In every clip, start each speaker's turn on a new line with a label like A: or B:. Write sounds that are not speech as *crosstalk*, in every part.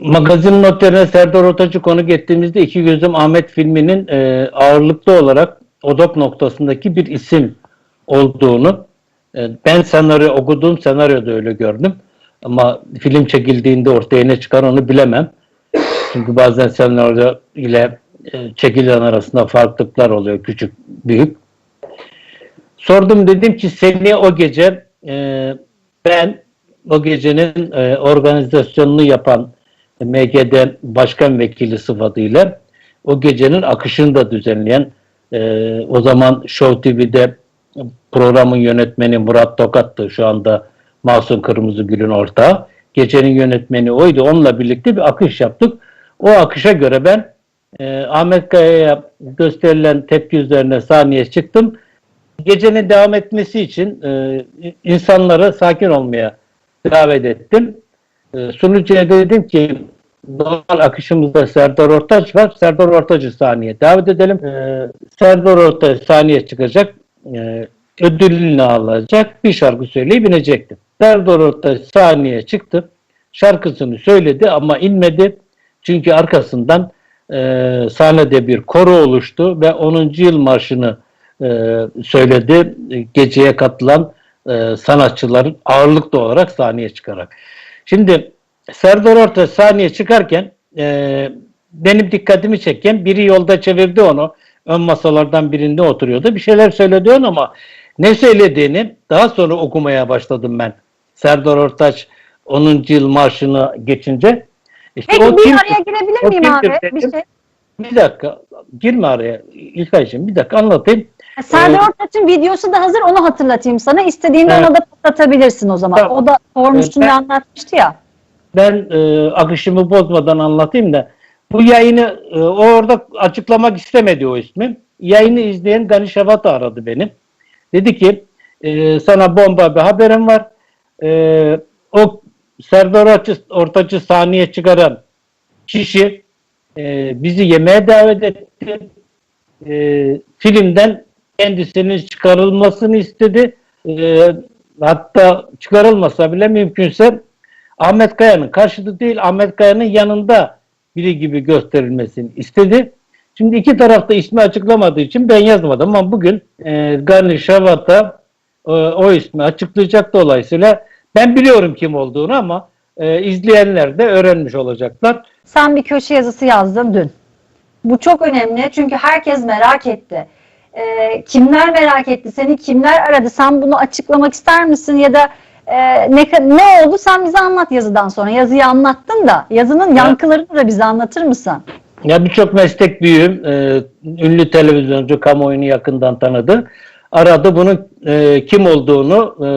A: magazin notlarına Serdar Ortaç'ı konuk ettiğimizde İki Gözüm Ahmet filminin e, ağırlıklı olarak odok noktasındaki bir isim olduğunu e, ben senaryo okuduğum senaryoda öyle gördüm. Ama film çekildiğinde ortaya ne çıkar onu bilemem. Çünkü bazen senaryo ile e, çekilen arasında farklılıklar oluyor küçük büyük. Sordum dedim ki seneye o gece e, ben o gecenin e, organizasyonunu yapan MGD Başkan Vekili sıfatıyla o gecenin akışını da düzenleyen e, o zaman Show TV'de programın yönetmeni Murat Tokat'tı. Şu anda Masum Kırmızıgül'ün ortağı. Gecenin yönetmeni oydu. Onunla birlikte bir akış yaptık. O akışa göre ben e, Ahmet Kaya'ya gösterilen tepki üzerine sahneye çıktım. Gecenin devam etmesi için e, insanları sakin olmaya davet ettim. E, sunucuya dedim ki normal akışımızda Serdar Ortaç var. Serdar Ortaç'ı sahneye davet edelim. E, Serdar Ortaç sahneye çıkacak. E, ödülünü alacak. Bir şarkı söyleyip inecekti. Serdar Ortaç sahneye çıktı. Şarkısını söyledi ama inmedi. Çünkü arkasından e, sahnede bir koro oluştu ve 10. yıl marşını e, söyledi. Geceye katılan e, sanatçıların ağırlıklı olarak sahneye çıkarak. Şimdi Serdar Ortaç sahneye çıkarken e, benim dikkatimi çeken biri yolda çevirdi onu. Ön masalardan birinde oturuyordu. Bir şeyler söyledi ona ama ne söylediğini daha sonra okumaya başladım ben. Serdar Ortaç 10. yıl marşını geçince. İşte
B: Peki
A: o
B: bir
A: kim-
B: araya girebilir miyim
A: kimdir
B: abi?
A: dedim.
B: Bir şey.
A: Bir dakika girme araya İlkay'cığım bir dakika anlatayım.
B: Serdar
A: Evet.
B: Ortaç'ın videosu da hazır onu hatırlatayım sana. İstediğinde
A: Evet.
B: ona da patlatabilirsin o zaman.
A: Tamam.
B: O da sormuştun ve
A: ben-
B: anlatmıştı ya.
A: Ben e, akışımı bozmadan anlatayım da bu yayını e, orada açıklamak istemedi o ismi. Yayını izleyen Gani Şavat aradı beni. Dedi ki e, sana bomba bir haberim var. E, o Serdar Ortaç'ı, Ortaç'ı sahneye çıkaran kişi e, bizi yemeğe davet etti. E, filmden kendisinin çıkarılmasını istedi. E, hatta çıkarılmasa bile mümkünse Ahmet Kaya'nın karşıtı değil Ahmet Kaya'nın yanında biri gibi gösterilmesini istedi. Şimdi iki tarafta ismi açıklamadığı için ben yazmadım ama bugün e, Gani Şavat'a e, o ismi açıklayacak dolayısıyla ben biliyorum kim olduğunu ama e, izleyenler de öğrenmiş olacaklar.
B: Sen bir köşe yazısı yazdın dün. Bu çok önemli çünkü herkes merak etti. Ee, kimler merak etti? Seni kimler aradı? Sen bunu açıklamak ister misin? Ya da e, ne, ne oldu? Sen bize anlat yazıdan sonra. Yazıyı anlattın da yazının yankılarını da bize anlatır mısın?
A: Ya birçok meslek büyüğüm, e, ünlü televizyoncu kamuoyunu yakından tanıdı. Aradı bunun e, kim olduğunu e,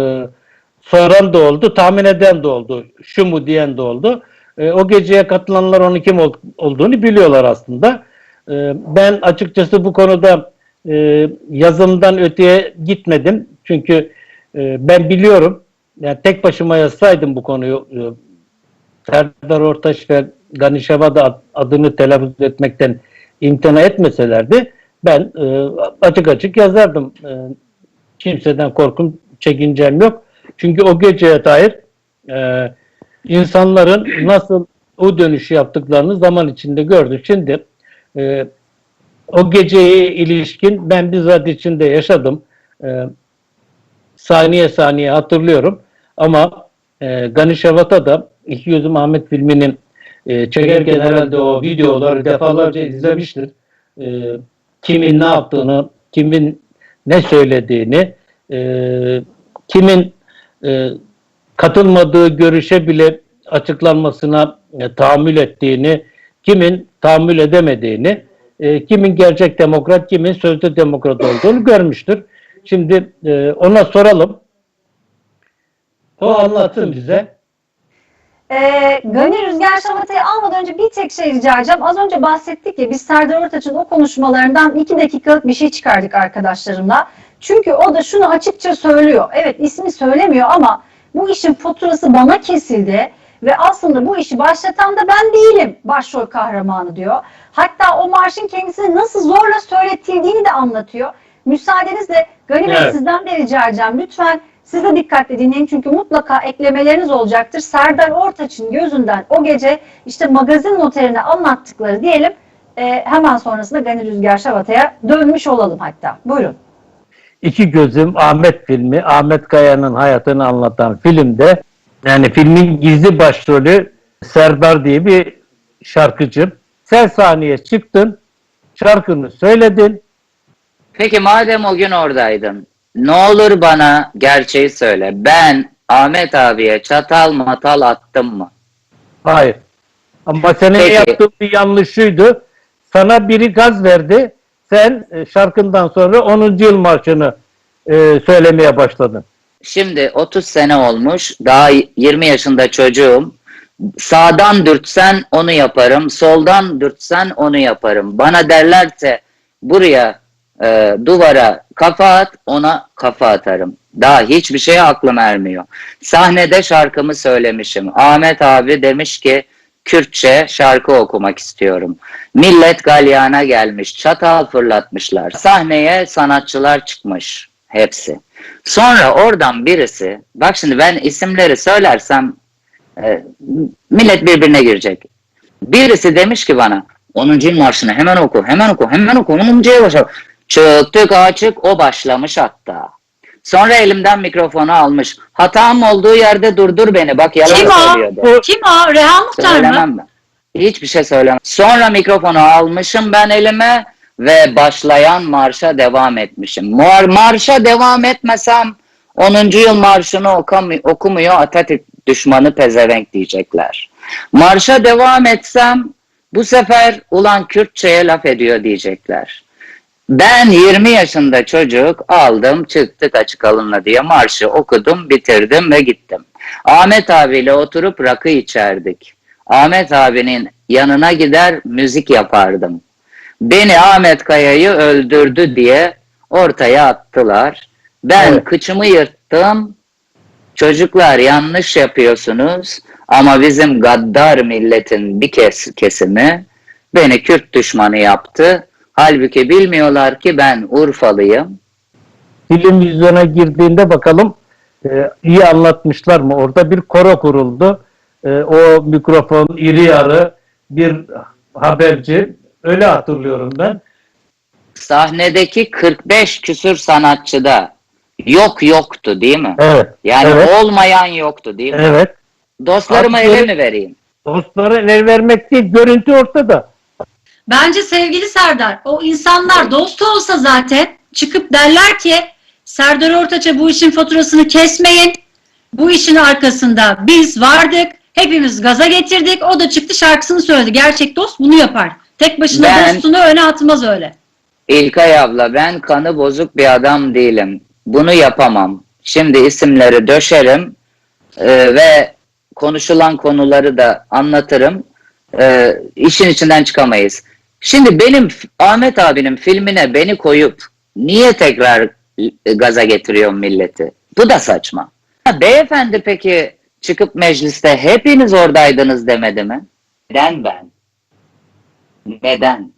A: soran da oldu, tahmin eden de oldu, şu mu diyen de oldu. E, o geceye katılanlar onun kim ol- olduğunu biliyorlar aslında. E, ben açıkçası bu konuda e, yazımdan öteye gitmedim. Çünkü e, ben biliyorum, yani tek başıma yazsaydım bu konuyu e, Serdar Ortaç ve Gani Şevada ad- adını telaffuz etmekten imtina etmeselerdi ben e, açık açık yazardım. E, kimseden korkum, çekincem yok. Çünkü o geceye dair e, insanların nasıl o dönüşü yaptıklarını zaman içinde gördük. Şimdi e, o geceye ilişkin ben bizzat içinde yaşadım. E, saniye saniye hatırlıyorum. Ama e, Gani Şavat'a da İki Gözüm Ahmet filminin e, çekerken herhalde o videoları defalarca izlemiştir. E, kimin ne yaptığını, kimin ne söylediğini, e, kimin e, katılmadığı görüşe bile açıklanmasına e, tahammül ettiğini, kimin tahammül edemediğini, e, kimin gerçek demokrat, kimin sözde demokrat olduğunu görmüştür. Şimdi e, ona soralım. O anlatsın bize.
B: Ee, Gani Rüzgar Şamata'yı almadan önce bir tek şey rica edeceğim. Az önce bahsettik ya biz Serdar Ortaç'ın o konuşmalarından iki dakikalık bir şey çıkardık arkadaşlarımla. Çünkü o da şunu açıkça söylüyor. Evet ismi söylemiyor ama bu işin faturası bana kesildi ve aslında bu işi başlatan da ben değilim başrol kahramanı diyor. Hatta o marşın kendisini nasıl zorla söyletildiğini de anlatıyor. Müsaadenizle Gani Bey
A: Evet.
B: sizden de rica edeceğim. Lütfen Siz de dikkatli dinleyin çünkü mutlaka eklemeleriniz olacaktır. Serdar Ortaç'ın gözünden o gece işte magazin noterine anlattıkları diyelim e, hemen sonrasında Gani Rüzgar Şabata'ya dönmüş olalım hatta. Buyurun.
A: İki Gözüm Ahmet filmi, Ahmet Kaya'nın hayatını anlatan filmde yani filmin gizli başrolü Serdar diye bir şarkıcı. Sen sahneye çıktın, şarkını söyledin.
C: Peki madem o gün oradaydın, ne olur bana gerçeği söyle. Ben Ahmet abiye çatal matal attım mı?
A: Hayır. Ama senin
C: Peki.
A: yaptığın bir yanlışıydı. Sana biri gaz verdi. Sen e, şarkından sonra 10. yıl marşını e, söylemeye başladın.
C: Şimdi 30 sene olmuş, daha 20 yaşında çocuğum. Sağdan dürtsen onu yaparım, soldan dürtsen onu yaparım. Bana derlerse buraya e, duvara kafa at, ona kafa atarım. Daha hiçbir şeye aklım ermiyor. Sahnede şarkımı söylemişim. Ahmet abi demiş ki Kürtçe şarkı okumak istiyorum. Millet galyana gelmiş, çatal fırlatmışlar. Sahneye sanatçılar çıkmış hepsi. Sonra oradan birisi, bak şimdi ben isimleri söylersem e, millet birbirine girecek. Birisi demiş ki bana 10. yıl marşını hemen oku, hemen oku, hemen oku, 10. başla. Çıktık açık o başlamış hatta. Sonra elimden mikrofonu almış. Hatam olduğu yerde durdur beni. Bak yalan
D: Kim o?
C: söylüyordu.
A: Bu
D: Kim o? Reha Muhtar mı?
C: Söylemem ben. Hiçbir şey söylemem. Sonra mikrofonu almışım ben elime ve başlayan marşa devam etmişim. Mar marşa devam etmesem 10. yıl marşını okumuyor Atatürk düşmanı pezevenk diyecekler. Marşa devam etsem bu sefer ulan Kürtçe'ye laf ediyor diyecekler. Ben 20 yaşında çocuk aldım çıktık açık alınla diye marşı okudum bitirdim ve gittim. Ahmet abiyle oturup rakı içerdik. Ahmet abinin yanına gider müzik yapardım. Beni Ahmet Kaya'yı öldürdü diye ortaya attılar. Ben
A: Evet.
C: kıçımı yırttım. Çocuklar yanlış yapıyorsunuz ama bizim gaddar milletin bir kes kesimi beni Kürt düşmanı yaptı. Halbuki bilmiyorlar ki ben Urfalıyım.
A: film vizyona girdiğinde bakalım e, iyi anlatmışlar mı? Orada bir koro kuruldu. E, o mikrofon iri yarı bir haberci. Öyle hatırlıyorum ben.
C: Sahnedeki 45 küsür sanatçıda yok yoktu değil mi?
A: Evet.
C: Yani
A: evet.
C: olmayan yoktu değil mi?
A: Evet.
C: Dostlarıma
A: Abi,
C: ele mi vereyim?
A: Dostlara el vermek değil, görüntü ortada.
D: Bence sevgili Serdar, o insanlar dostu olsa zaten çıkıp derler ki Serdar Ortaç'a bu işin faturasını kesmeyin. Bu işin arkasında biz vardık. Hepimiz gaza getirdik. O da çıktı şarkısını söyledi. Gerçek dost bunu yapar. Tek başına
C: Ben-
D: dostunu öne atmaz öyle.
C: İlkay abla ben kanı bozuk bir adam değilim. Bunu yapamam. Şimdi isimleri döşerim e, ve konuşulan konuları da anlatırım. E, işin içinden çıkamayız. Şimdi benim Ahmet abinin filmine beni koyup niye tekrar e, gaza getiriyor milleti? Bu da saçma. Ha, beyefendi peki çıkıp mecliste hepiniz oradaydınız demedi mi? Neden ben? Neden?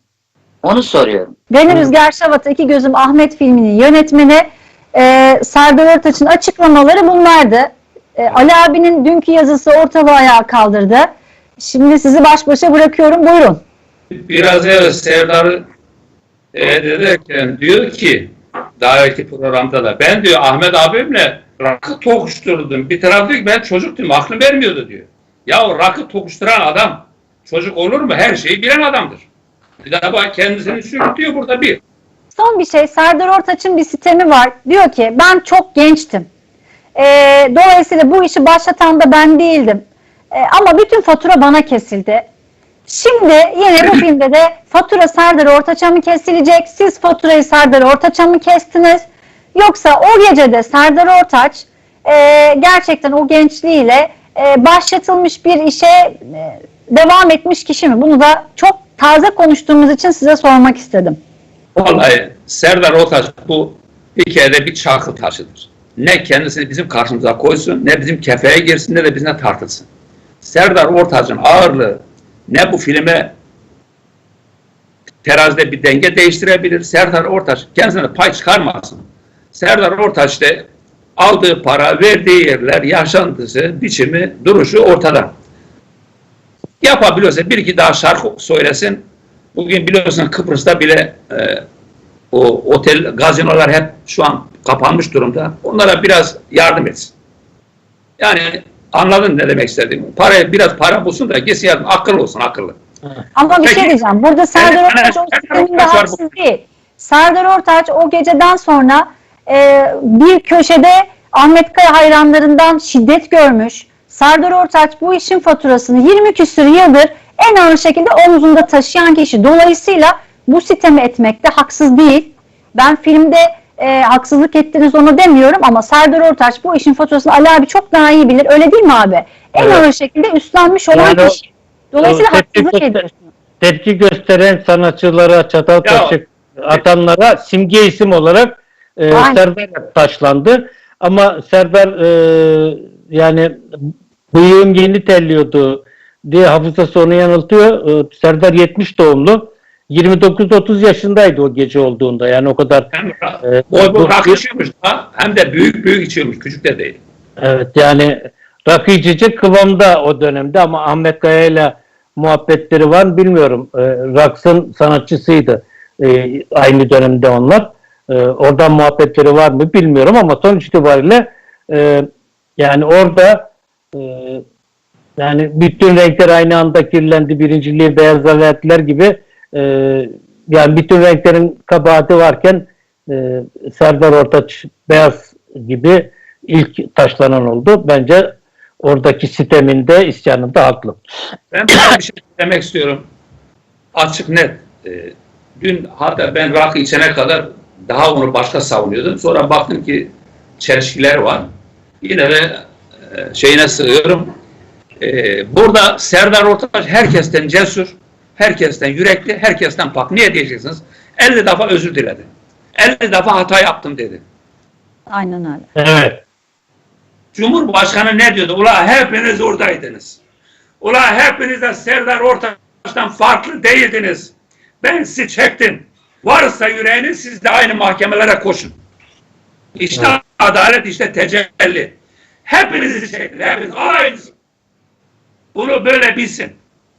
C: Onu soruyorum.
B: Gani Rüzgar Şabat'a İki Gözüm Ahmet filminin yönetmeni e, Serdar Ortaç'ın açıklamaları bunlardı. E, Ali abinin dünkü yazısı ortalığı ayağa kaldırdı. Şimdi sizi baş başa bırakıyorum. Buyurun.
E: Biraz evvel Serdar'ı e, derken diyor ki daha önceki programda da ben diyor Ahmet abimle rakı tokuşturdum. Bir taraf diyor ki ben çocuktum aklım vermiyordu diyor. Ya o rakı tokuşturan adam çocuk olur mu? Her şeyi bilen adamdır. Bak kendisini sürütüyor burada bir.
B: Son bir şey Serdar Ortaç'ın bir sitemi var. Diyor ki ben çok gençtim. E, dolayısıyla bu işi başlatan da ben değildim. E, ama bütün fatura bana kesildi. Şimdi yine bu *laughs* filmde de fatura Serdar Ortaç'a mı kesilecek? Siz faturayı Serdar Ortaç'a mı kestiniz? Yoksa o gecede Serdar Ortaç e, gerçekten o gençliğiyle e, başlatılmış bir işe e, devam etmiş kişi mi? Bunu da çok taze konuştuğumuz için size sormak istedim.
E: Vallahi Serdar Ortaç bu kere bir çakıl taşıdır. Ne kendisini bizim karşımıza koysun, ne bizim kefeye girsin, ne de bizimle tartılsın. Serdar Ortaç'ın ağırlığı ne bu filme terazide bir denge değiştirebilir. Serdar Ortaç kendisine pay çıkarmasın. Serdar Ortaç aldığı para, verdiği yerler, yaşantısı, biçimi, duruşu ortada. Yapabiliyorsa bir iki daha şarkı söylesin. Bugün biliyorsun Kıbrıs'ta bile e, o otel, gazinolar hep şu an kapanmış durumda. Onlara biraz yardım etsin. Yani anladın ne demek istediğimi. Parayı biraz para bulsun da gitsin yardım. Akıllı olsun akıllı.
B: Ama bir şey
E: Peki.
B: diyeceğim. Burada Serdar Ortaç o sisteminde haksız değil. Serdar Ortaç o geceden sonra e, bir köşede Ahmet Kaya hayranlarından şiddet görmüş. Serdar Ortaç bu işin faturasını 20 küsur yıldır en ağır şekilde omzunda taşıyan kişi. Dolayısıyla bu sitemi etmekte haksız değil. Ben filmde e, haksızlık ettiniz onu demiyorum ama Serdar Ortaç bu işin faturasını Ali abi çok daha iyi bilir. Öyle değil mi abi? En
A: Evet.
B: ağır şekilde üstlenmiş olan
A: Yani
B: kişi. Dolayısıyla
A: o
B: haksızlık
A: göster-
B: ediyorsun.
A: tepki gösteren sanatçılara, çatal kaşık atanlara simge isim olarak e,
B: Aynen.
A: Serdar taşlandı. Ama Serdar e, yani bıyığım yeni terliyordu diye hafızası onu yanıltıyor. E, Serdar 70 doğumlu. 29-30 yaşındaydı o gece olduğunda. Yani o kadar
E: Hem
A: e,
E: boy boy rakı içiyormuş da hem de büyük büyük içiyormuş. Küçük de değil.
A: Evet yani rakı içecek kıvamda o dönemde ama Ahmet Kaya ile muhabbetleri var bilmiyorum. E, Raks'ın sanatçısıydı e, aynı dönemde onlar. E, oradan muhabbetleri var mı bilmiyorum ama sonuç itibariyle e, yani orada yani bütün renkler aynı anda kirlendi. Birinciliği beyaza verdiler gibi e, yani bütün renklerin kabahati varken e, Serdar Ortaç beyaz gibi ilk taşlanan oldu. Bence oradaki siteminde, isyanında haklı.
E: Ben bir şey demek istiyorum. Açık net. Ee, dün hatta ben rakı içene kadar daha onu başka savunuyordum. Sonra baktım ki çelişkiler var. Yine de e, şeyine sığıyorum. Ee, burada Serdar Ortaç herkesten cesur, herkesten yürekli, herkesten pak. Niye diyeceksiniz? 50 defa özür diledi. 50 defa hata yaptım dedi.
B: Aynen öyle.
A: Evet.
E: Cumhurbaşkanı ne diyordu? Ula hepiniz oradaydınız. Ula hepiniz de Serdar Ortaç'tan farklı değildiniz. Ben sizi çektim. Varsa yüreğiniz siz de aynı mahkemelere koşun. İşte
A: Evet.
E: adalet işte tecelli. Hepinizi çekti. Hepiniz aynı. Bunu böyle bilsin.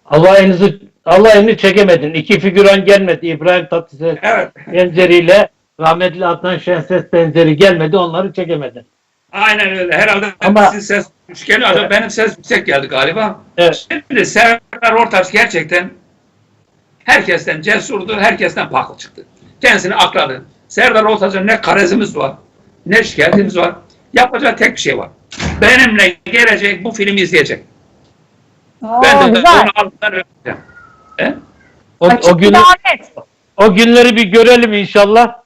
A: Alayınızı alayını çekemedin. İki figüran gelmedi. İbrahim Tatlıses
E: Evet.
A: benzeriyle rahmetli Adnan Şenses benzeri gelmedi. Onları çekemedin.
E: Aynen öyle. Herhalde
A: Ama-
E: sizin ses geliyor. Acaba benim ses yüksek geldi galiba.
A: Evet.
E: Şimdi Serdar Ortaç gerçekten herkesten cesurdu, herkesten paklı çıktı. Kendisini akladı. Serdar Ortaç'ın ne karizimiz var, ne şikayetimiz var. Yapacağı tek bir şey var. Benimle gelecek, bu filmi izleyecek.
B: Oo,
E: ben de
B: güzel.
E: onu altından öpeceğim. He?
A: O,
B: Açık
A: o, günü,
B: davet.
A: o günleri bir görelim inşallah.